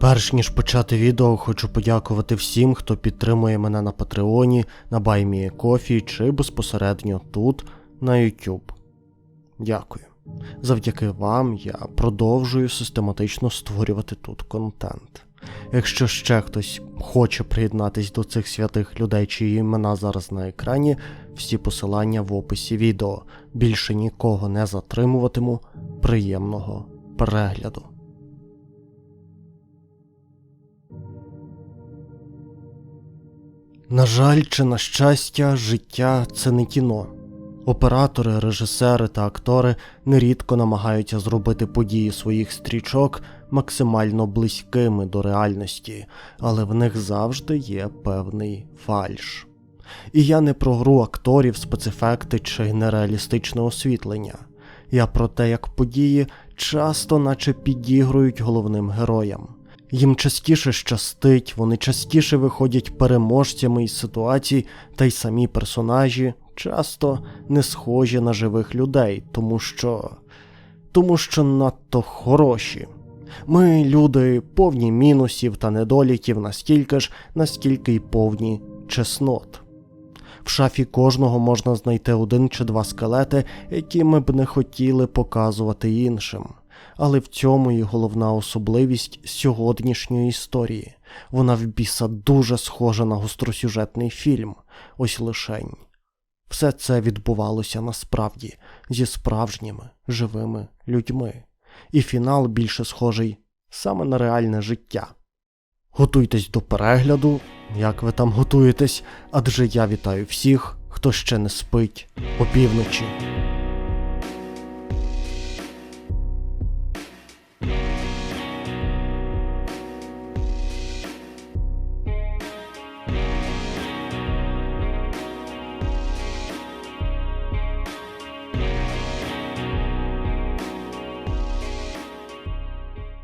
Перш ніж почати відео, хочу подякувати всім, хто підтримує мене на Патреоні, на Баймії Кофі чи безпосередньо тут, на YouTube. Дякую. Завдяки вам я продовжую систематично створювати тут контент. Якщо ще хтось хоче приєднатись до цих святих людей, чиї імена зараз на екрані, всі посилання в описі відео. Більше нікого не затримуватиму. Приємного перегляду. На жаль, чи на щастя, життя це не кіно. Оператори, режисери та актори нерідко намагаються зробити події своїх стрічок максимально близькими до реальності, але в них завжди є певний фальш. І я не про гру акторів, спецефекти чи нереалістичне освітлення. Я про те, як події часто наче підігрують головним героям. Їм частіше щастить, вони частіше виходять переможцями із ситуацій, та й самі персонажі часто не схожі на живих людей, тому що. тому що надто хороші. Ми, люди, повні мінусів та недоліків настільки ж, наскільки й повні чеснот. В шафі кожного можна знайти один чи два скелети, які ми б не хотіли показувати іншим. Але в цьому і головна особливість сьогоднішньої історії. Вона в біса дуже схожа на гостросюжетний фільм. Ось лишень. Все це відбувалося насправді зі справжніми живими людьми. І фінал більше схожий саме на реальне життя. Готуйтесь до перегляду, як ви там готуєтесь, адже я вітаю всіх, хто ще не спить опівночі.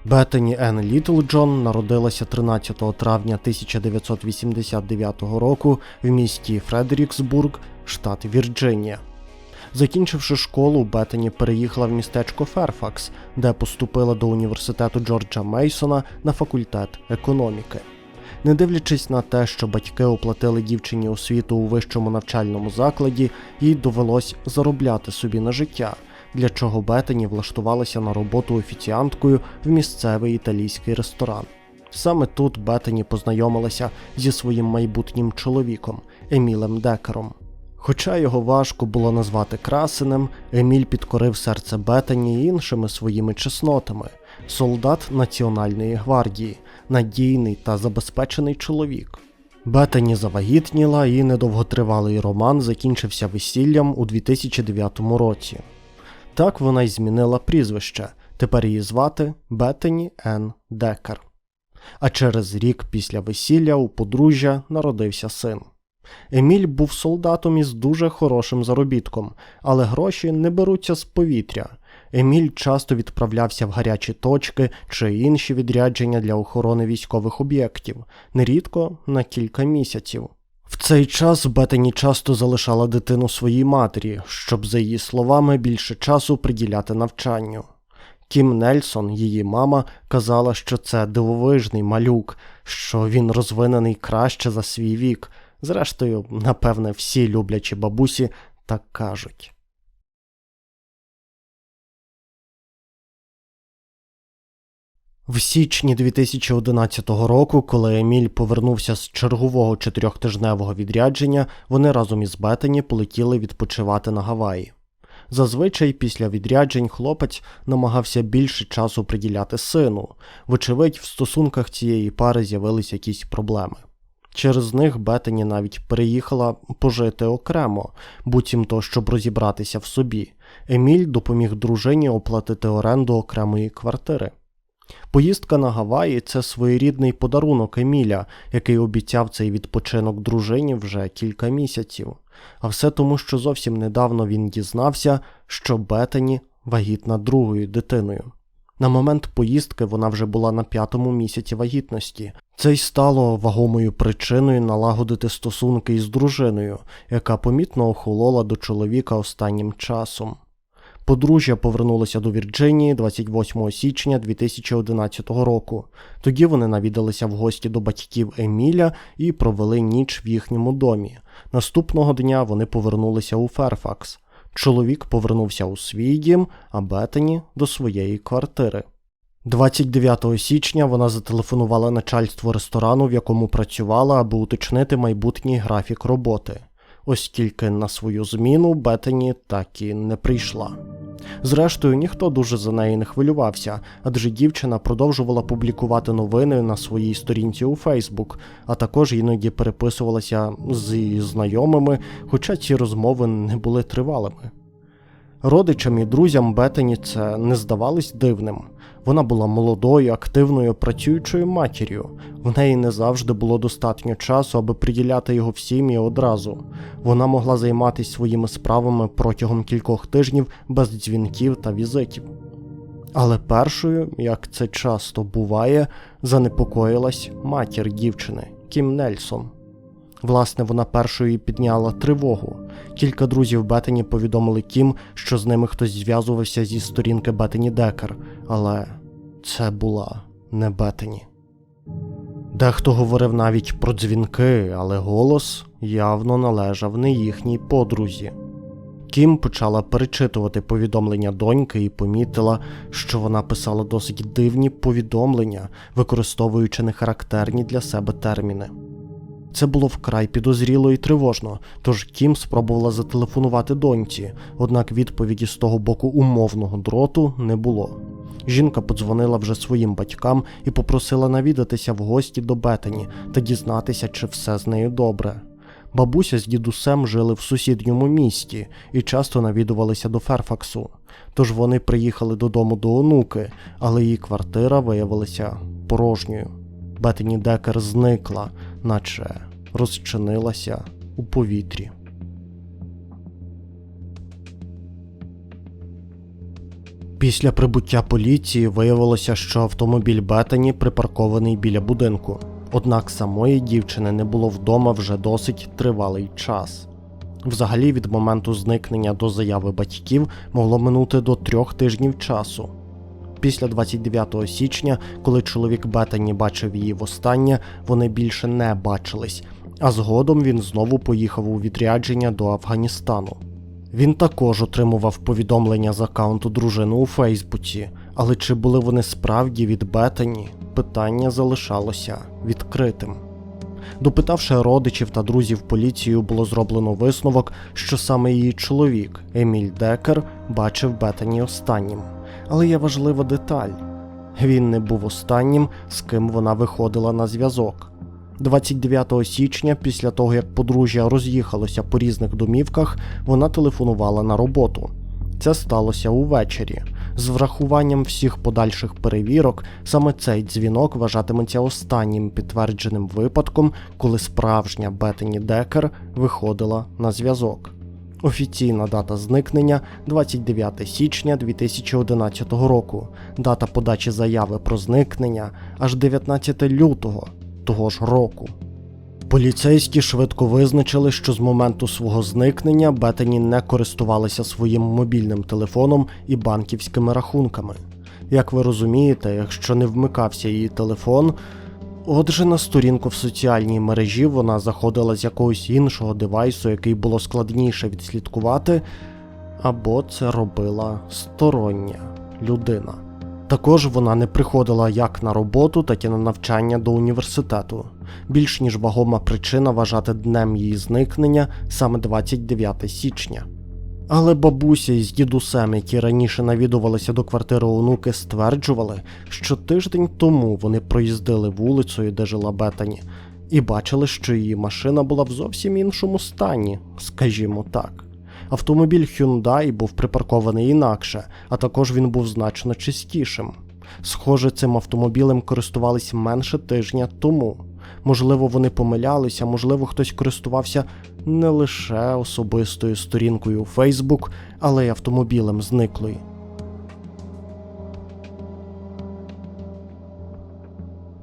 Беттені Енн Літлджон народилася 13 травня 1989 року в місті Фредеріксбург, штат Вірджинія. Закінчивши школу, Беттені переїхала в містечко Ферфакс, де поступила до університету Джорджа Мейсона на факультет економіки. Не дивлячись на те, що батьки оплатили дівчині освіту у вищому навчальному закладі, їй довелось заробляти собі на життя, для чого Беттені влаштувалася на роботу офіціанткою в місцевий італійський ресторан. Саме тут Беттені познайомилася зі своїм майбутнім чоловіком Емілем Декером. Хоча його важко було назвати красенем, Еміль підкорив серце Беттені іншими своїми чеснотами солдат Національної гвардії, надійний та забезпечений чоловік. Беттені завагітніла і недовготривалий роман закінчився весіллям у 2009 році. Так вона й змінила прізвище. Тепер її звати Беттені Н. Декер. А через рік після весілля у подружжя народився син. Еміль був солдатом із дуже хорошим заробітком, але гроші не беруться з повітря. Еміль часто відправлявся в гарячі точки чи інші відрядження для охорони військових об'єктів, нерідко на кілька місяців. В цей час Бетані часто залишала дитину своїй матері, щоб, за її словами, більше часу приділяти навчанню. Кім Нельсон, її мама, казала, що це дивовижний малюк, що він розвинений краще за свій вік. Зрештою, напевне, всі люблячі бабусі так кажуть. В січні 2011 року, коли Еміль повернувся з чергового чотирьохтижневого відрядження, вони разом із Беттені полетіли відпочивати на Гаваї. Зазвичай після відряджень хлопець намагався більше часу приділяти сину. Вочевидь, в стосунках цієї пари з'явились якісь проблеми. Через них Беттені навіть переїхала пожити окремо, буцімто, щоб розібратися в собі. Еміль допоміг дружині оплатити оренду окремої квартири. Поїздка на Гаваї це своєрідний подарунок Еміля, який обіцяв цей відпочинок дружині вже кілька місяців. А все тому, що зовсім недавно він дізнався, що Беттені вагітна другою дитиною. На момент поїздки вона вже була на п'ятому місяці вагітності. Це й стало вагомою причиною налагодити стосунки із дружиною, яка помітно охолола до чоловіка останнім часом. Подружжя повернулося до Вірджинії 28 січня 2011 року. Тоді вони навідалися в гості до батьків Еміля і провели ніч в їхньому домі. Наступного дня вони повернулися у Ферфакс. Чоловік повернувся у свій дім, а Беттані – до своєї квартири. 29 січня вона зателефонувала начальству ресторану, в якому працювала, аби уточнити майбутній графік роботи, оскільки на свою зміну Беттані так і не прийшла. Зрештою, ніхто дуже за неї не хвилювався, адже дівчина продовжувала публікувати новини на своїй сторінці у Фейсбук, а також іноді переписувалася з її знайомими, хоча ці розмови не були тривалими. Родичам і друзям Беттані це не здавалось дивним. Вона була молодою, активною, працюючою матір'ю. В неї не завжди було достатньо часу, аби приділяти його всім і одразу. Вона могла займатися своїми справами протягом кількох тижнів без дзвінків та візитів. Але першою, як це часто буває, занепокоїлась матір дівчини Кім Нельсон. Власне, вона першою підняла тривогу. Кілька друзів Беттені повідомили Кім, що з ними хтось зв'язувався зі сторінки Беттені Декер, але це була не Беттені. Дехто говорив навіть про дзвінки, але голос явно належав не їхній подрузі. Кім почала перечитувати повідомлення доньки і помітила, що вона писала досить дивні повідомлення, використовуючи нехарактерні для себе терміни. Це було вкрай підозріло і тривожно, тож Кім спробувала зателефонувати доньці, однак відповіді з того боку умовного дроту не було. Жінка подзвонила вже своїм батькам і попросила навідатися в гості до Бетані та дізнатися, чи все з нею добре. Бабуся з дідусем жили в сусідньому місті і часто навідувалися до Ферфаксу. Тож вони приїхали додому до онуки, але її квартира виявилася порожньою. Беттені Декер зникла, наче розчинилася у повітрі. Після прибуття поліції виявилося, що автомобіль Беттені припаркований біля будинку. Однак самої дівчини не було вдома вже досить тривалий час. Взагалі, від моменту зникнення до заяви батьків могло минути до трьох тижнів часу. Після 29 січня, коли чоловік Беттані бачив її востаннє, вони більше не бачились, а згодом він знову поїхав у відрядження до Афганістану. Він також отримував повідомлення з аккаунту дружини у Фейсбуці, але чи були вони справді від Беттані, питання залишалося відкритим. Допитавши родичів та друзів поліцію, було зроблено висновок, що саме її чоловік Еміль Декер бачив Беттані останнім. Але є важлива деталь: він не був останнім, з ким вона виходила на зв'язок. 29 січня, після того як подружжя роз'їхалося по різних домівках, вона телефонувала на роботу. Це сталося увечері. З врахуванням всіх подальших перевірок, саме цей дзвінок вважатиметься останнім підтвердженим випадком, коли справжня Беттені Декер виходила на зв'язок. Офіційна дата зникнення 29 січня 2011 року. Дата подачі заяви про зникнення аж 19 лютого того ж року. Поліцейські швидко визначили, що з моменту свого зникнення Беттані не користувалася своїм мобільним телефоном і банківськими рахунками. Як ви розумієте, якщо не вмикався її телефон, отже на сторінку в соціальній мережі вона заходила з якогось іншого девайсу, який було складніше відслідкувати, або це робила стороння людина. Також вона не приходила як на роботу, так і на навчання до університету. Більш ніж вагома причина вважати днем її зникнення саме 29 січня. Але бабуся із дідусем, які раніше навідувалися до квартири онуки, стверджували, що тиждень тому вони проїздили вулицею, де жила Бетані, і бачили, що її машина була в зовсім іншому стані, скажімо так. Автомобіль Hyundai був припаркований інакше, а також він був значно чистішим. Схоже, цим автомобілем користувались менше тижня тому. Можливо, вони помилялися, можливо, хтось користувався не лише особистою сторінкою у Facebook, але й автомобілем зниклої.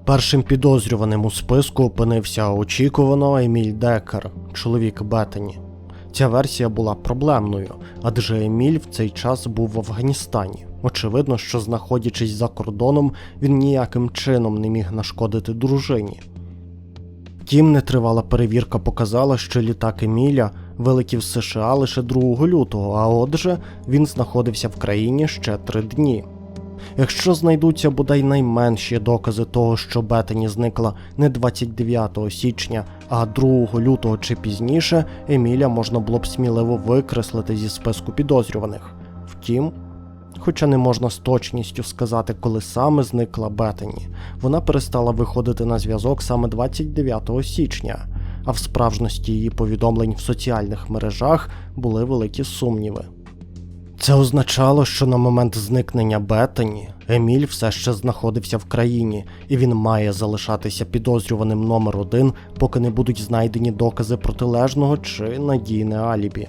Першим підозрюваним у списку опинився очікувано Еміль Декер, чоловік Беттені. Ця версія була проблемною, адже Еміль в цей час був в Афганістані. Очевидно, що знаходячись за кордоном, він ніяким чином не міг нашкодити дружині. Втім, нетривала перевірка показала, що літак Еміля вилетів з США лише 2 лютого, а отже, він знаходився в країні ще три дні. Якщо знайдуться бодай найменші докази того, що Бетані зникла не 29 січня, а 2 лютого чи пізніше, Еміля можна було б сміливо викреслити зі списку підозрюваних. Втім, хоча не можна з точністю сказати, коли саме зникла Бетані, вона перестала виходити на зв'язок саме 29 січня, а в справжності її повідомлень в соціальних мережах були великі сумніви. Це означало, що на момент зникнення Бетані Еміль все ще знаходився в країні, і він має залишатися підозрюваним номер один, поки не будуть знайдені докази протилежного чи надійне алібі.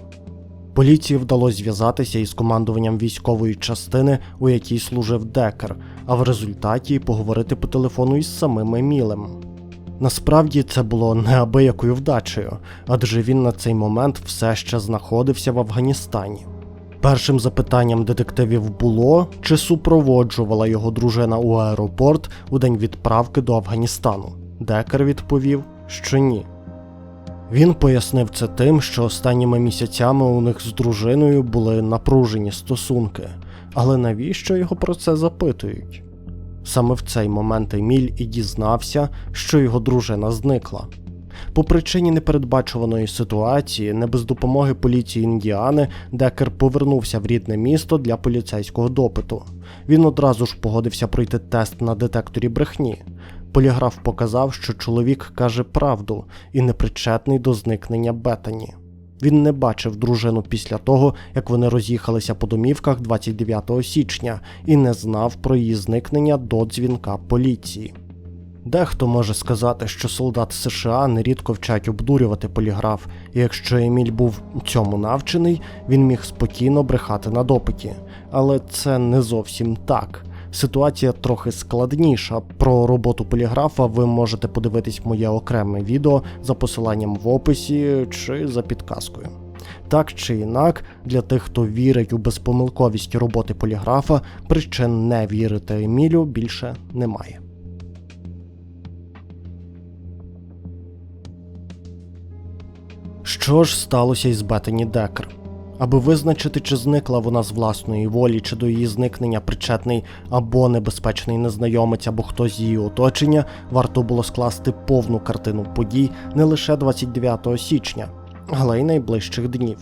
Поліції вдалося зв'язатися із командуванням військової частини, у якій служив Декер, а в результаті поговорити по телефону із самим Емілем. Насправді це було неабиякою вдачею, адже він на цей момент все ще знаходився в Афганістані. Першим запитанням детективів було, чи супроводжувала його дружина у аеропорт у день відправки до Афганістану. Декер відповів, що ні. Він пояснив це тим, що останніми місяцями у них з дружиною були напружені стосунки, але навіщо його про це запитують? Саме в цей момент Еміль і дізнався, що його дружина зникла. По причині непередбачуваної ситуації, не без допомоги поліції Індіани, Декер повернувся в рідне місто для поліцейського допиту. Він одразу ж погодився пройти тест на детекторі брехні. Поліграф показав, що чоловік каже правду і непричетний до зникнення Бетані. Він не бачив дружину після того, як вони роз'їхалися по домівках 29 січня, і не знав про її зникнення до дзвінка поліції. Дехто може сказати, що солдат США нерідко вчать обдурювати поліграф, і якщо Еміль був цьому навчений, він міг спокійно брехати на допиті. Але це не зовсім так. Ситуація трохи складніша. Про роботу поліграфа ви можете подивитись моє окреме відео за посиланням в описі чи за підказкою. Так чи інак, для тих, хто вірить у безпомилковість роботи поліграфа, причин не вірити Емілю більше немає. Що ж сталося із Беттані Декер? Аби визначити, чи зникла вона з власної волі, чи до її зникнення причетний або небезпечний незнайомець, або хтось з її оточення, варто було скласти повну картину подій не лише 29 січня, але й найближчих днів.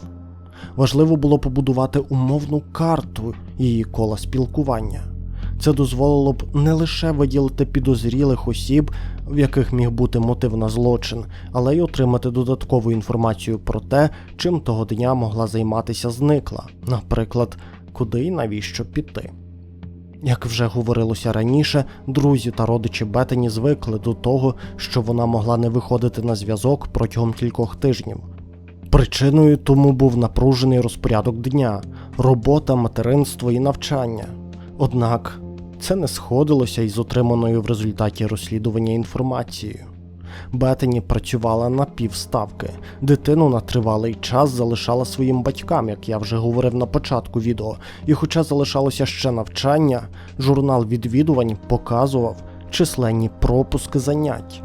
Важливо було побудувати умовну карту її кола спілкування. Це дозволило б не лише виділити підозрілих осіб, в яких міг бути мотив на злочин, але й отримати додаткову інформацію про те, чим того дня могла займатися зникла, наприклад, куди і навіщо піти. Як вже говорилося раніше, друзі та родичі Бетені звикли до того, що вона могла не виходити на зв'язок протягом кількох тижнів. Причиною тому був напружений розпорядок дня, робота, материнство і навчання. Однак це не сходилося із отриманою в результаті розслідування інформацією. Бетені працювала на півставки, дитину на тривалий час залишала своїм батькам, як я вже говорив на початку відео, і хоча залишалося ще навчання, журнал відвідувань показував численні пропуски занять.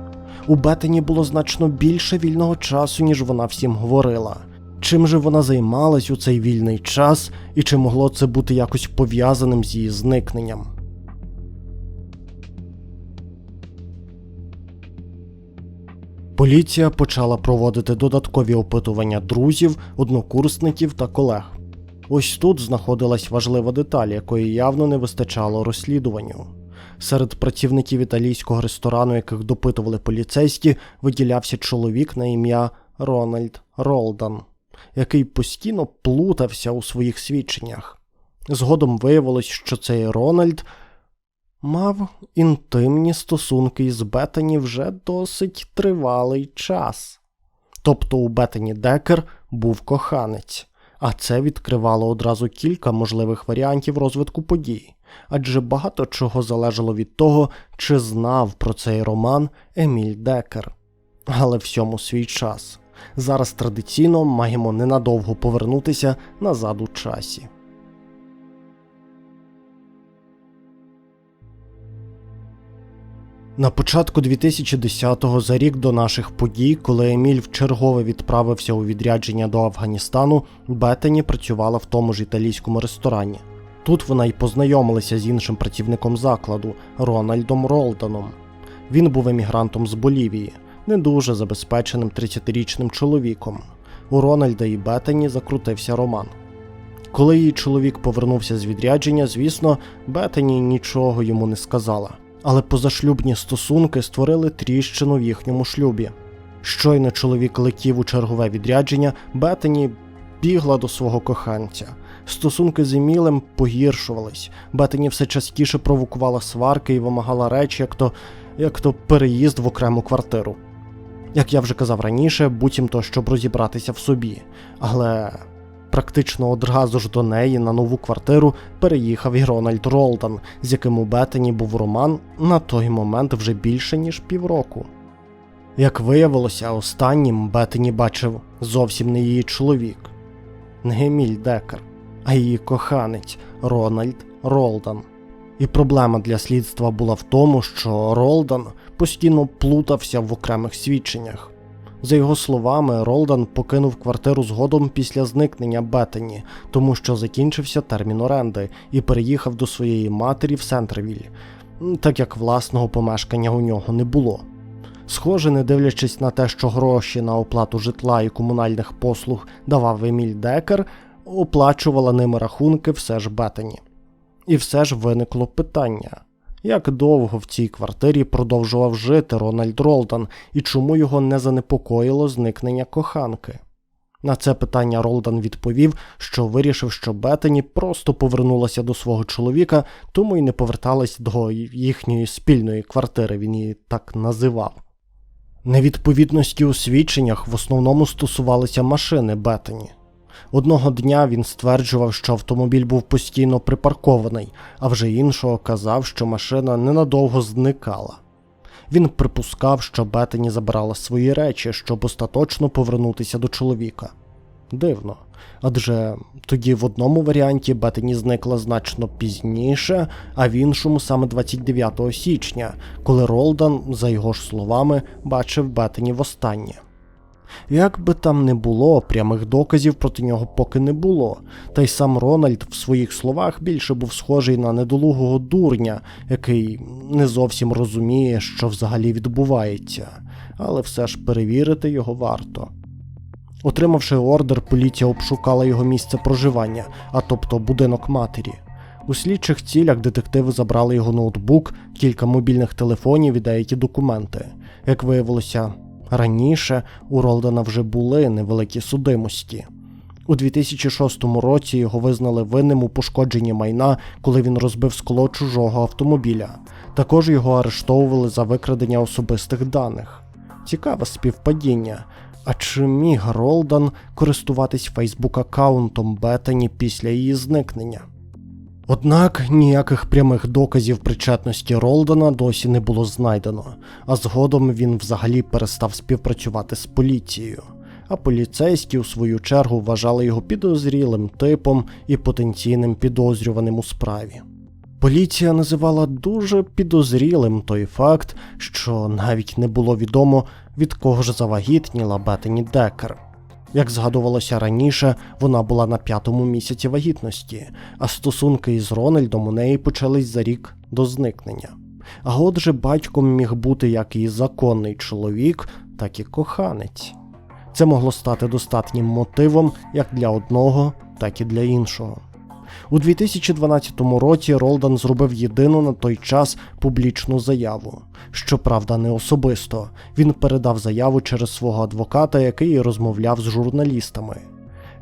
У Бетені було значно більше вільного часу, ніж вона всім говорила. Чим же вона займалась у цей вільний час, і чи могло це бути якось пов'язаним з її зникненням? Поліція почала проводити додаткові опитування друзів, однокурсників та колег. Ось тут знаходилась важлива деталь, якої явно не вистачало розслідуванню. Серед працівників італійського ресторану, яких допитували поліцейські, виділявся чоловік на ім'я Рональд Ролдан, який постійно плутався у своїх свідченнях. Згодом виявилось, що цей Рональд мав інтимні стосунки із Бетані вже досить тривалий час. Тобто у Бетані Декер був коханець, а це відкривало одразу кілька можливих варіантів розвитку подій, адже багато чого залежало від того, чи знав про цей роман Еміль Декер. Але всьому свій час. Зараз традиційно маємо ненадовго повернутися назад у часі. На початку 2010-го, за рік до наших подій, коли Еміль вчергове відправився у відрядження до Афганістану, Беттані працювала в тому ж італійському ресторані. Тут вона й познайомилася з іншим працівником закладу Рональдом Ролданом. Він був емігрантом з Болівії, не дуже забезпеченим 30-річним чоловіком. У Рональда і Беттані закрутився роман. Коли її чоловік повернувся з відрядження, звісно, Беттані нічого йому не сказала. Але позашлюбні стосунки створили тріщину в їхньому шлюбі. Щойно чоловік летів у чергове відрядження, Беттані бігла до свого коханця. Стосунки з Емілем погіршувались. Беттані все частіше провокувала сварки і вимагала речі, як то, як то переїзд в окрему квартиру. Як я вже казав раніше, буцімто, щоб розібратися в собі. Але практично одразу ж до неї на нову квартиру переїхав і Рональд Ролдан, з яким у Беттані був роман на той момент вже більше ніж півроку. Як виявилося, останнім Беттані бачив зовсім не її чоловік, не Еміль Декер, а її коханець Рональд Ролдан. І проблема для слідства була в тому, що Ролдан постійно плутався в окремих свідченнях. За його словами, Ролдан покинув квартиру згодом після зникнення Беттані, тому що закінчився термін оренди і переїхав до своєї матері в Сентервіль, так як власного помешкання у нього не було. Схоже, не дивлячись на те, що гроші на оплату житла і комунальних послуг давав Еміль Декер, оплачувала ними рахунки все ж Беттані. І все ж виникло питання. Як довго в цій квартирі продовжував жити Рональд Ролдан і чому його не занепокоїло зникнення коханки? На це питання Ролдан відповів, що вирішив, що Беттані просто повернулася до свого чоловіка, тому й не поверталась до їхньої спільної квартири, він її так називав. Невідповідності у свідченнях в основному стосувалися машини Беттані. Одного дня він стверджував, що автомобіль був постійно припаркований, а вже іншого казав, що машина ненадовго зникала. Він припускав, що Беттані забрала свої речі, щоб остаточно повернутися до чоловіка. Дивно, адже тоді в одному варіанті Беттані зникла значно пізніше, а в іншому саме 29 січня, коли Ролдан, за його ж словами, бачив Беттані востаннє. Як би там не було, прямих доказів проти нього поки не було, та й сам Рональд в своїх словах більше був схожий на недолугого дурня, який не зовсім розуміє, що взагалі відбувається, але все ж перевірити його варто. Отримавши ордер, поліція обшукала його місце проживання, а тобто будинок матері. У слідчих цілях детективи забрали його ноутбук, кілька мобільних телефонів і деякі документи. Як виявилося, Раніше у Ролдена вже були невеликі судимості. У 2006 році його визнали винним у пошкодженні майна, коли він розбив скло чужого автомобіля. Також його арештовували за викрадення особистих даних. Цікаве співпадіння. А чи міг Ролдан користуватись Фейсбук аккаунтом Бетані після її зникнення? Однак ніяких прямих доказів причетності Ролдена досі не було знайдено, а згодом він взагалі перестав співпрацювати з поліцією. А поліцейські, у свою чергу, вважали його підозрілим типом і потенційним підозрюваним у справі. Поліція називала дуже підозрілим той факт, що навіть не було відомо, від кого ж завагітніла Беттені Декер. Як згадувалося раніше, вона була на п'ятому місяці вагітності, а стосунки із Рональдом у неї почались за рік до зникнення. А отже, батьком міг бути як і законний чоловік, так і коханець. Це могло стати достатнім мотивом як для одного, так і для іншого. У 2012 році Ролдан зробив єдину на той час публічну заяву. Щоправда, не особисто. Він передав заяву через свого адвоката, який розмовляв з журналістами.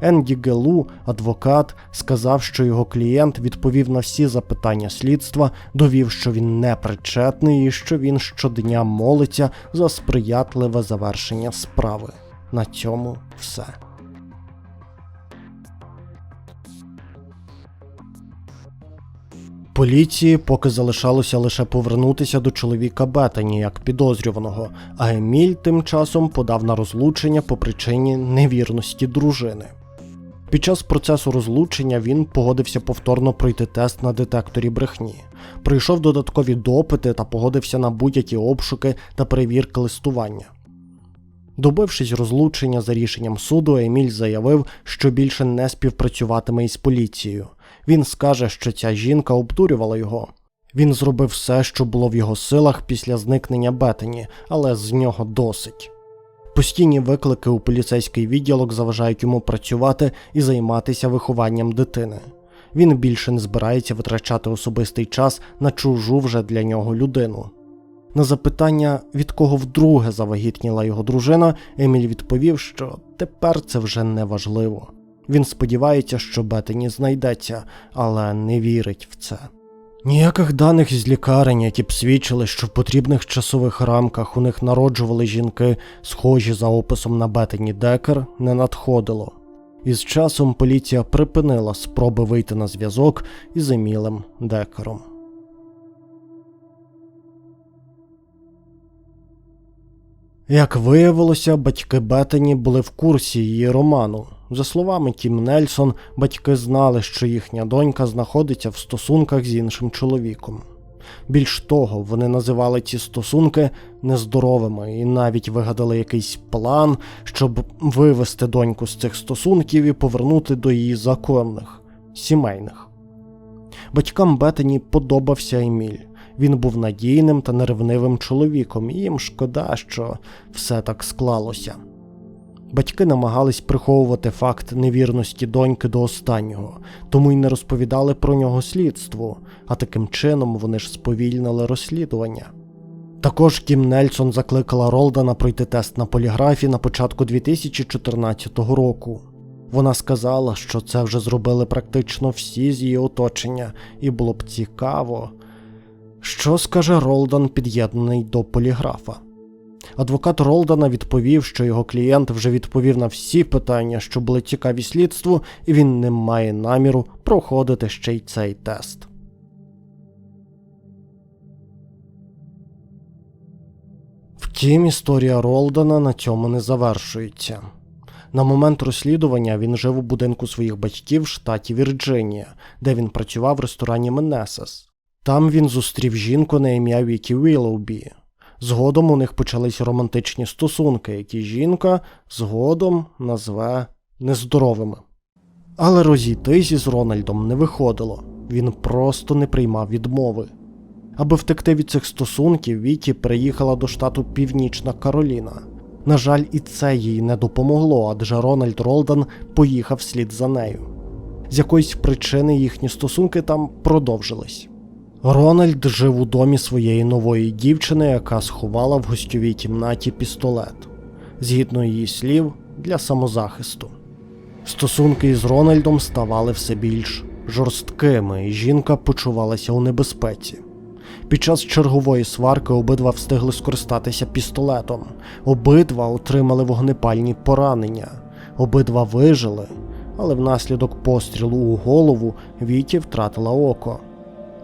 Енді Гелу, адвокат, сказав, що його клієнт відповів на всі запитання слідства, довів, що він не причетний і що він щодня молиться за сприятливе завершення справи. На цьому все. Поліції поки залишалося лише повернутися до чоловіка Бетані як підозрюваного, а Еміль тим часом подав на розлучення по причині невірності дружини. Під час процесу розлучення він погодився повторно пройти тест на детекторі брехні, пройшов додаткові допити та погодився на будь-які обшуки та перевірки листування. Добившись розлучення за рішенням суду, Еміль заявив, що більше не співпрацюватиме із поліцією. Він скаже, що ця жінка обдурювала його. Він зробив все, що було в його силах після зникнення Бетані, але з нього досить. Постійні виклики у поліцейський відділок заважають йому працювати і займатися вихованням дитини. Він більше не збирається витрачати особистий час на чужу вже для нього людину. На запитання, від кого вдруге завагітніла його дружина, Еміль відповів, що тепер це вже не важливо. Він сподівається, що Бетені знайдеться, але не вірить в це. Ніяких даних з лікарень, які б свідчили, що в потрібних часових рамках у них народжували жінки, схожі за описом на Бетені Декер, не надходило. Із часом поліція припинила спроби вийти на зв'язок із Емілем Декером. Як виявилося, батьки Бетані були в курсі її роману. За словами Тім Нельсон, батьки знали, що їхня донька знаходиться в стосунках з іншим чоловіком. Більш того, вони називали ці стосунки нездоровими і навіть вигадали якийсь план, щоб вивести доньку з цих стосунків і повернути до її законних, сімейних. Батькам Бетані подобався Еміль. Він був надійним та неревнивим чоловіком, і їм шкода, що все так склалося. Батьки намагались приховувати факт невірності доньки до останнього, тому й не розповідали про нього слідству, а таким чином вони ж сповільнили розслідування. Також Кім Нельсон закликала Ролдана пройти тест на поліграфі на початку 2014 року. Вона сказала, що це вже зробили практично всі з її оточення, і було б цікаво, що скаже Ролдан, під'єднаний до поліграфа. Адвокат Ролдана відповів, що його клієнт вже відповів на всі питання, що були цікаві слідству, і він не має наміру проходити ще й цей тест. Втім, історія Ролдана на цьому не завершується. На момент розслідування він жив у будинку своїх батьків в штаті Вірджинія, де він працював в ресторані Менесес. Там він зустрів жінку на ім'я Вікі Вілоубі. Згодом у них почались романтичні стосунки, які жінка згодом назве нездоровими. Але розійтись з Рональдом не виходило, він просто не приймав відмови. Аби втекти від цих стосунків, Вікі переїхала до штату Північна Кароліна. На жаль, і це їй не допомогло, адже Рональд Ролдан поїхав слід за нею. З якоїсь причини їхні стосунки там продовжились. Рональд жив у домі своєї нової дівчини, яка сховала в гостьовій кімнаті пістолет, згідно її слів, для самозахисту. Стосунки із Рональдом ставали все більш жорсткими, і жінка почувалася у небезпеці. Під час чергової сварки обидва встигли скористатися пістолетом, обидва отримали вогнепальні поранення, обидва вижили, але внаслідок пострілу у голову Віті втратила око.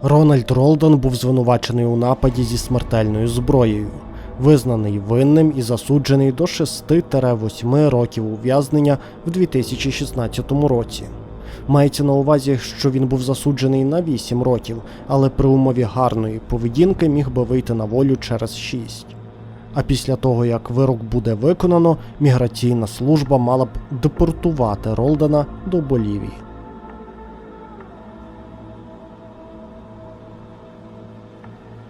Рональд Ролдон був звинувачений у нападі зі смертельною зброєю, визнаний винним і засуджений до 6-8 років ув'язнення в 2016 році. Мається на увазі, що він був засуджений на 8 років, але при умові гарної поведінки міг би вийти на волю через 6. А після того, як вирок буде виконано, міграційна служба мала б депортувати Ролдена до Болівії.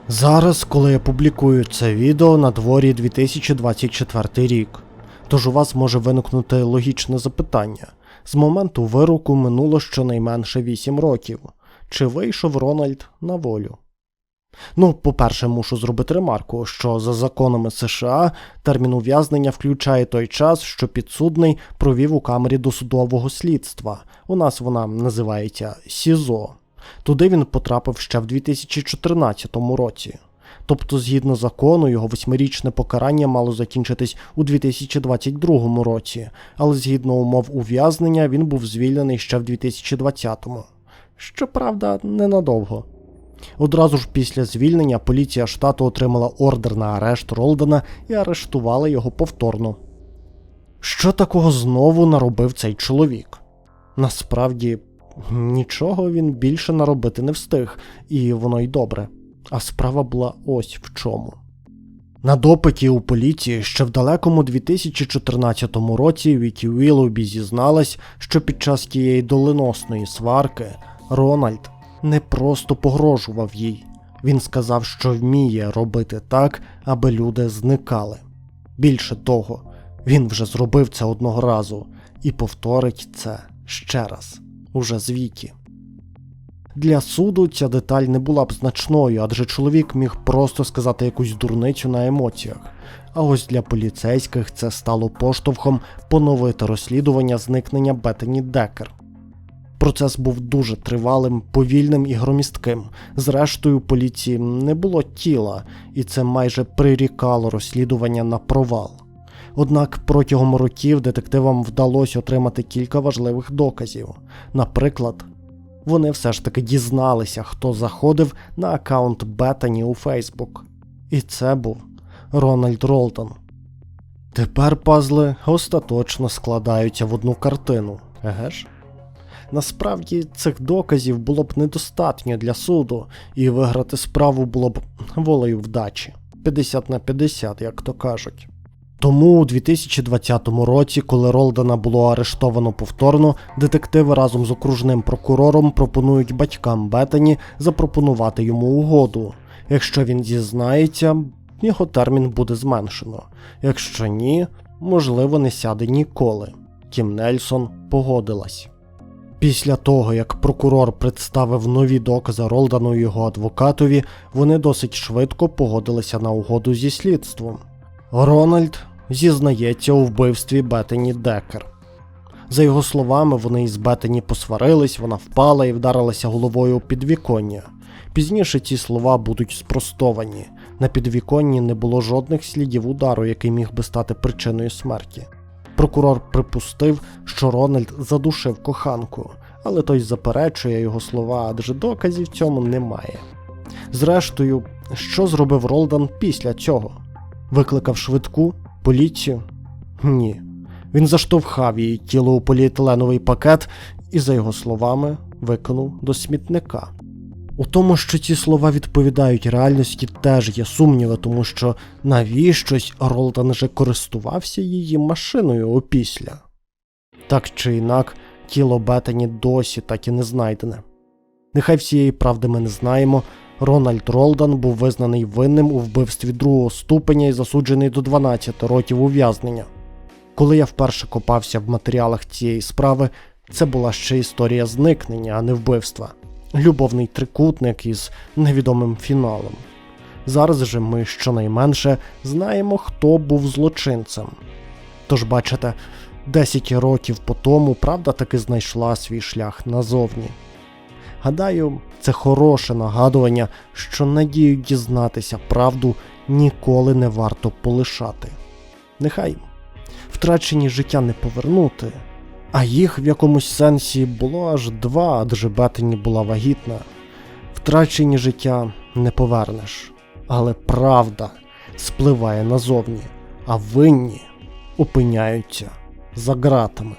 Зараз, коли я публікую це відео, на дворі 2024 рік. Тож у вас може виникнути логічне запитання. З моменту вироку минуло щонайменше 8 років. Чи вийшов Рональд на волю? Ну, по-перше, мушу зробити ремарку, що за законами США термін ув'язнення включає той час, що підсудний провів у камері досудового слідства. У нас вона називається СІЗО. Туди він потрапив ще в 2014 році. Тобто, згідно закону, його восьмирічне покарання мало закінчитись у 2022 році, але згідно умов ув'язнення він був звільнений ще в 2020-му. Щоправда, ненадовго. Одразу ж після звільнення поліція штату отримала ордер на арешт Ролдена і арештувала його повторно. Що такого знову наробив цей чоловік? Насправді, нічого він більше наробити не встиг, і воно й добре. А справа була ось в чому. На допиті у поліції ще в далекому 2014 році Вікі Віллобі зізналась, що під час тієї доленосної сварки Рональд не просто погрожував їй. Він сказав, що вміє робити так, аби люди зникали. Більше того, він вже зробив це одного разу і повторить це ще раз, уже з. Для суду ця деталь не була б значною, адже чоловік міг просто сказати якусь дурницю на емоціях. А ось для поліцейських це стало поштовхом поновити розслідування зникнення Беттені Декер. Процес був дуже тривалим, повільним і громістким. Зрештою, поліції не було тіла, і це майже прирікало розслідування на провал. Однак протягом років детективам вдалося отримати кілька важливих доказів. Наприклад, вони все ж таки дізналися, хто заходив на аккаунт Беттані у Фейсбук. І це був Рональд Ролтон. Тепер пазли остаточно складаються в одну картину, еге ж? Насправді цих доказів було б недостатньо для суду, і виграти справу було б волею вдачі 50 на 50, як то кажуть. Тому у 2020 році, коли Ролдена було арештовано повторно, детективи разом з окружним прокурором пропонують батькам Беттані запропонувати йому угоду. Якщо він зізнається, його термін буде зменшено. Якщо ні, можливо, не сяде ніколи. Тім Нельсон погодилась. Після того, як прокурор представив нові докази Ролдану і його адвокатові, вони досить швидко погодилися на угоду зі слідством. Рональд зізнається у вбивстві Беттені Декер. За його словами, вони із Беттені посварились, вона впала і вдарилася головою у підвіконня. Пізніше ці слова будуть спростовані. На підвіконні не було жодних слідів удару, який міг би стати причиною смерті. Прокурор припустив, що Рональд задушив коханку, але той заперечує його слова, адже доказів цьому немає. Зрештою, що зробив Ролдан після цього? Викликав швидку поліцію? Ні. Він заштовхав її тіло у поліетиленовий пакет і, за його словами, викинув до смітника. У тому, що ці слова відповідають реальності, теж є сумніви, тому що навіщось Ролдан вже користувався її машиною опісля. Так чи інак, тіло Беттані досі так і не знайдене. Нехай всієї правди ми не знаємо. Рональд Ролдан був визнаний винним у вбивстві другого ступеня і засуджений до 12 років ув'язнення. Коли я вперше копався в матеріалах цієї справи, це була ще історія зникнення, а не вбивства. Любовний трикутник із невідомим фіналом. Зараз же ми щонайменше знаємо, хто був злочинцем. Тож, бачите, 10 років по тому правда таки знайшла свій шлях назовні. Гадаю, це хороше нагадування, що надію дізнатися правду ніколи не варто полишати. Нехай втрачені життя не повернути, а їх в якомусь сенсі було аж два, адже Беттені була вагітна. Втрачені життя не повернеш, але правда спливає назовні, а винні опиняються за ґратами.